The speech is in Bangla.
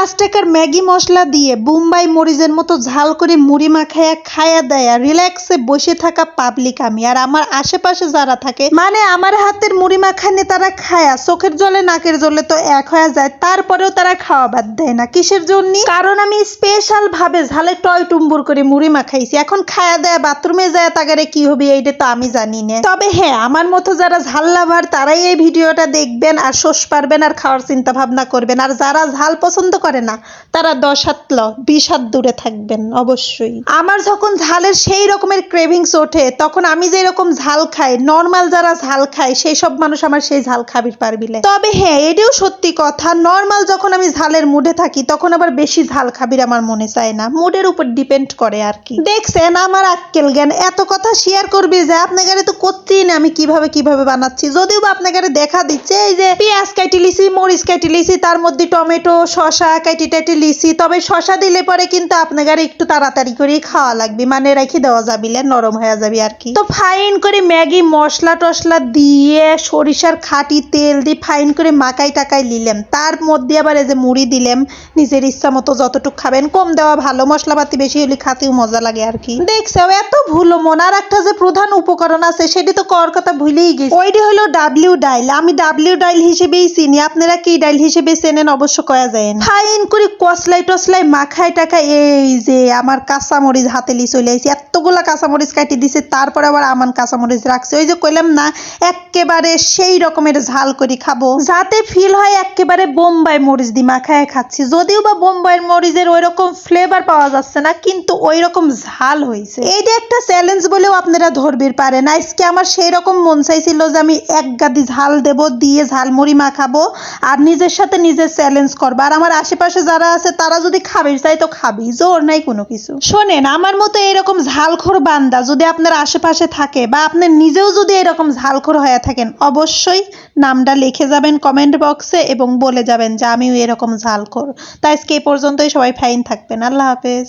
পাঁচ টাকার ম্যাগি মশলা দিয়ে বোম্বাই মরিচের মতো ঝাল করে মুড়ি মাখায়া খায়া দেয়া রিল্যাক্সে বসে থাকা পাবলিক আমি। আর আমার আশেপাশে যারা থাকে মানে আমার হাতের মুড়ি মাখানে তারা খায়া চোখের জলে, নাকের জলে তো এক হয়ে যায়, তারপরেও তারা খাওয়া বাদ দেয় না। কিসের জন্য? কারণ আমি স্পেশাল ভাবে ঝালে টয় টুম্বুর করে মুড়ি মাখাইছি। এখন খায়া দেয়া বাথরুমে যায় তাগারে কি হবে এইটা তো আমি জানি না। তবে হ্যাঁ আমার মতো যারা ঝাল লাভার, তারাই এই ভিডিওটা দেখবেন আর শোষ পারবেন আর খাওয়ার চিন্তা ভাবনা করবেন। আর যারা ঝাল পছন্দ করে না তারা দশ হাত ল, বিশ হাত দূরে থাকবেন, অবশ্যই। আমার যখন ঝালের সেই রকমের ক্রেভিংস ওঠে, তখন আমি যে রকম ঝাল খাই নর্মাল যারা ঝাল খায়, সেই সব মানুষ আমার সেই ঝাল খাবির পারবিলে। তবে হ্যাঁ এটাও সত্যি কথা নর্মাল যখন আমি ঝালের মুডে থাকি, তখন আবার বেশি ঝাল খাবির আমার মনে চায় না। মুডের উপর ডিপেন্ড করে আর কি। দেখছেন আমার আক্কেল জ্ঞান, এত কথা শেয়ার করবি যে আপনাকে তো করতেই না আমি কীভাবে কীভাবে বানাচ্ছি। যদিও বা আপনাকে দেখা দিচ্ছে, এই যে পেঁয়াজ কাটি মরিচ কাটি তার মধ্যে টমেটো শশা কাটি টাটি লিছি, তবে শশা দিলে পরে কিন্তু আপনাকে একটু তাড়াতাড়ি করে খাওয়া লাগবে। মানে রেখে দেওয়া যাবিলে নরম হয়ে যাবে আর কি। তো ফাইন করে ম্যাগি, মশলা টশলা দিয়ে সরিষার খাঁটি তেল দিয়ে ফাইন করে মাকাই টাকাই নিলাম। তার মধ্যে আবার এই যে মুড়ি দিলাম, নিজের ইচ্ছা মতো যতটুকু খাবেন, কম দেওয়া ভালো, মশলাপাতি বেশি হলে খাতেও মজা লাগে আর কি। দেখছ, এত ভুলো মন, আর একটা যে প্রধান উপকরণ আছে, সেটি তো কর কথা ভুলেই গেছি। ওইটি হলো ডাব্লিউ ডাইল, আমি ডাব্লিউ ডাইল হিসেবেই চিনি, আপনারা কি ডাইল হিসেবে চেনেন অবশ্য কয়া যায় ফাইন করে কসলাই টসলাই, মাখায় টাকা এই যে আমার কাঁচামরিচ হাতে লি চলে আইছি এতগুলা কাঁচামরিচ কাটি দিছে, তারপরে আবার আমান কাঁচামরিচ রাখছে। ওই যে কইলাম না একেবারে সেই রকমের ঝাল করে খাব। যাতে ফিল হয় একেবারে বোম্বাই মরিচ দি মাখায় খাচ্ছি। যদিও বা বোম্বাইয়ের মরিচের ওই রকম ফ্লেভার পাওয়া যাচ্ছে না, কিন্তু ওই রকম ঝাল হয়েছে এইটা একটা চ্যালেঞ্জ বলেও আপনারা ধরবির পারেন। আজকে আমার সেই রকম মন চাইছিল যে আমি এক গাদি ঝাল দেব, দিয়ে ঝালমুড়ি মাখাবো, আর নিজের সাথে নিজের চ্যালেঞ্জ করব। আর আমার আশেপাশে যারা আছে, তারা যদি খাবে চাই তো খাবি জোর নাই কোনো কিছু। শোনেন, আমার মতো এরকম ঝালখোর বান্দা যদি আপনার আশেপাশে থাকে বা আপনার নিজেও যদি এরকম ঝালখোর হয়ে থাকেন, অবশ্যই নামটা লিখে যাবেন কমেন্ট বক্সে এবং বলে যাবেন যে আমিও এরকম ঝালখোর। তাই আজকে পর্যন্তই, সবাই ফাইন থাকবেন। আল্লাহ হাফেজ।